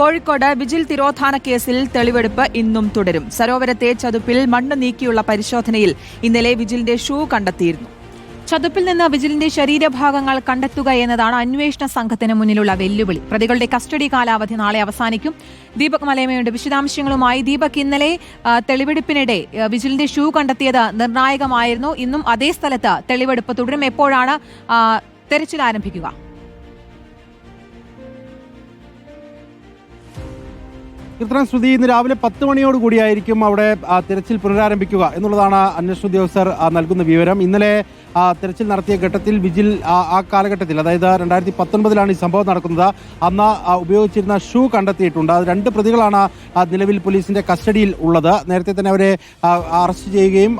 Kozhikode vigil തിരോധാന കേസിൽ തെളിവെടുപ്പ് ഇന്നും തുടരും. സരോവരത്തെ ചതുപ്പിൽ മണ്ണ് നീക്കിയുള്ള പരിശോധനയിൽ ഇന്നലെ വിജിലിന്റെ ഷൂ കണ്ടെത്തിയിരുന്നു. ചതുപ്പിൽ നിന്ന് വിജിലിന്റെ ശരീരഭാഗങ്ങൾ കണ്ടെത്തുക എന്നതാണ് അന്വേഷണ സംഘത്തിന് മുന്നിലുള്ള വെല്ലുവിളി. പ്രതികളുടെ കസ്റ്റഡി കാലാവധി നാളെ അവസാനിക്കും. ദീപക് മലയമയുടെ വിശദാംശങ്ങളുമായി ദീപക് ഇന്നലെ തെളിവെടുപ്പിനിടെ വിജിലിന്റെ ഷൂ കണ്ടെത്തിയത് നിർണായകമായിരുന്നു. ഇന്നും അതേ സ്ഥലത്ത് തെളിവെടുപ്പ് തുടരും. എപ്പോഴാണ് തെരച്ചിൽ ആരംഭിക്കുക? കീർത്തനം ശ്രുതി ഇന്ന് രാവിലെ പത്ത് മണിയോട് കൂടിയായിരിക്കും അവിടെ തിരച്ചിൽ പുനരാരംഭിക്കുക എന്നുള്ളതാണ് അന്വേഷണ ഉദ്യോഗസ്ഥർ നൽകുന്ന വിവരം. ഇന്നലെ തിരച്ചിൽ നടത്തിയ ഘട്ടത്തിൽ വിജിൽ ആ, കാലഘട്ടത്തിൽ അതായത് രണ്ടായിരത്തി പത്തൊൻപതിലാണ് ഈ സംഭവം നടക്കുന്നത്. അന്ന് ഉപയോഗിച്ചിരുന്ന ഷൂ കണ്ടെത്തിയിട്ടുണ്ട്. അത് രണ്ട് പ്രതികളാണ് നിലവിൽ പോലീസിന്റെ കസ്റ്റഡിയിൽ ഉള്ളത്. നേരത്തെ തന്നെ അവരെ അറസ്റ്റ് ചെയ്യുകയും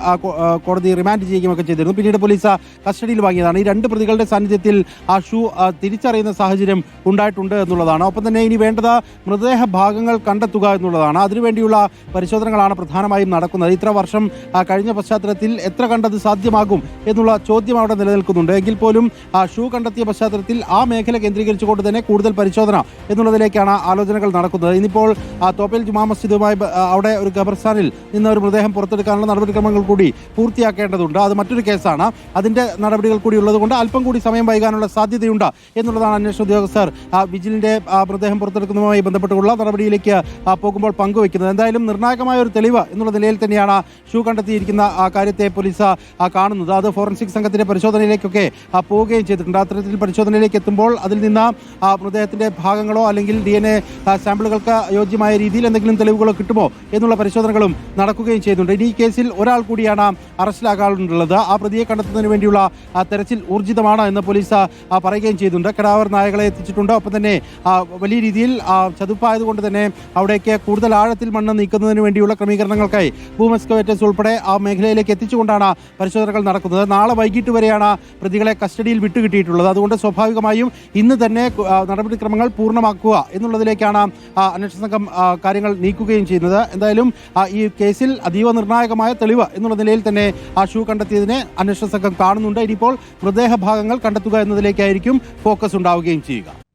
കോടതി റിമാൻഡ് ചെയ്യുകയും ഒക്കെ ചെയ്തിരുന്നു. പിന്നീട് പോലീസ് കസ്റ്റഡിയിൽ വാങ്ങിയതാണ്. ഈ രണ്ട് പ്രതികളുടെ സാന്നിധ്യത്തിൽ ആ ഷൂ തിരിച്ചറിയുന്ന സാഹചര്യം ഉണ്ടായിട്ടുണ്ട് എന്നുള്ളതാണ്. ഒപ്പം തന്നെ ഇനി വേണ്ടത് മൃതദേഹ ഭാഗങ്ങൾ കണ്ടെത്തുക എന്നുള്ളതാണ്. അതിനുവേണ്ടിയുള്ള പരിശോധനകളാണ് പ്രധാനമായും നടക്കുന്നത്. ഇത്ര വർഷം കഴിഞ്ഞ പശ്ചാത്തലത്തിൽ എത്ര കണ്ടത് സാധ്യമാകും എന്നുള്ള ചോദ്യം അവിടെ നിലനിൽക്കുന്നുണ്ട്. എങ്കിൽ പോലും ആ ഷൂ കണ്ടെത്തിയ പശ്ചാത്തലത്തിൽ ആ മേഖല കേന്ദ്രീകരിച്ചുകൊണ്ട് തന്നെ കൂടുതൽ പരിശോധന എന്നുള്ളതിലേക്കാണ് ആലോചനകൾ നടക്കുന്നത്. ഇനിയിപ്പോൾ തോപ്പേൽ ജുമാ മസ്ജിദുമായി അവിടെ ഒരു ഖബർസ്ഥാനിൽ നിന്ന് ഒരു മൃതദേഹം പുറത്തെടുക്കാനുള്ള നടപടിക്രമങ്ങൾ കൂടി പൂർത്തിയാക്കേണ്ടതുണ്ട്. അത് മറ്റൊരു കേസാണ്. അതിന്റെ നടപടികൾ കൂടി ഉള്ളതുകൊണ്ട് അല്പം കൂടി സമയം വൈകാനുള്ള സാധ്യതയുണ്ട് എന്നുള്ളതാണ് അന്വേഷണ ഉദ്യോഗസ്ഥർ ആ, മൃതദേഹം പുറത്തെടുക്കുന്നതുമായി ബന്ധപ്പെട്ടുള്ള നടപടിയിലേക്ക് പോകുമ്പോൾ പങ്കുവയ്ക്കുന്നത്. എന്തായാലും നിർണായകമായ ഒരു തെളിവ് എന്നുള്ള നിലയിൽ തന്നെയാണ് ഷൂ കണ്ടെത്തിയിരിക്കുന്ന കാര്യത്തെ പോലീസ് കാണുന്നത്. അത് ഫോറൻസിക് സംഘത്തിന്റെ പരിശോധനയിലേക്കൊക്കെ ആ, പോവുകയും ചെയ്തിട്ടുണ്ട്. അത്തരത്തിൽ പരിശോധനയിലേക്ക് എത്തുമ്പോൾ അതിൽ നിന്ന് മൃതദേഹത്തിന്റെ ഭാഗങ്ങളോ അല്ലെങ്കിൽ ഡി എൻ എ സാമ്പിളുകൾക്ക് യോജ്യമായ രീതിയിൽ എന്തെങ്കിലും തെളിവുകളോ കിട്ടുമോ എന്നുള്ള പരിശോധനകളും നടക്കുകയും ചെയ്യുന്നുണ്ട്. ഇനി ഈ കേസിൽ ഒരാൾ കൂടിയാണ് അറസ്റ്റിലാകാറുള്ളത്. ആ പ്രതിയെ കണ്ടെത്തുന്നതിന് വേണ്ടിയുള്ള തെരച്ചിൽ ഊർജിതമാണ് എന്ന് പോലീസ് പറയുകയും ചെയ്തിട്ടുണ്ട് കടാവർ നായകളെ എത്തിച്ചിട്ടുണ്ട്. ഒപ്പം തന്നെ വലിയ രീതിയിൽ ചതുപ്പായതുകൊണ്ട് തന്നെ അവിടേക്ക് കൂടുതൽ ആഴത്തിൽ മണ്ണ് നീക്കുന്നതിന് വേണ്ടിയുള്ള ക്രമീകരണങ്ങൾക്കായി ബൂം ഉൾപ്പെടെ ആ മേഖലയിലേക്ക് എത്തിച്ചുകൊണ്ടാണ് പരിശോധനകൾ നടക്കുന്നത്. നാളെ വൈകിട്ട് വരെയാണ് പ്രതികളെ കസ്റ്റഡിയിൽ വിട്ടുകിട്ടിയിട്ടുള്ളത്. അതുകൊണ്ട് സ്വാഭാവികമായും ഇന്ന് തന്നെ നടപടിക്രമങ്ങൾ പൂർണമാക്കുക എന്നുള്ളതിലേക്കാണ് അന്വേഷണ സംഘം കാര്യങ്ങൾ നീക്കുകയും ചെയ്യുന്നത്. എന്തായാലും ഈ കേസിൽ അതീവ നിർണായകമായ തെളിവ് എന്നുള്ള നിലയിൽ തന്നെ ആ ഷൂ കണ്ടെത്തിയതിനെ അന്വേഷണ സംഘം കാണുന്നുണ്ട്. ഇനിയിപ്പോൾ മൃതദേഹ ഭാഗങ്ങൾ കണ്ടെത്തുക എന്നതിലേക്കായിരിക്കും ഫോക്കസ് ഉണ്ടാവുകയും ചെയ്യുക.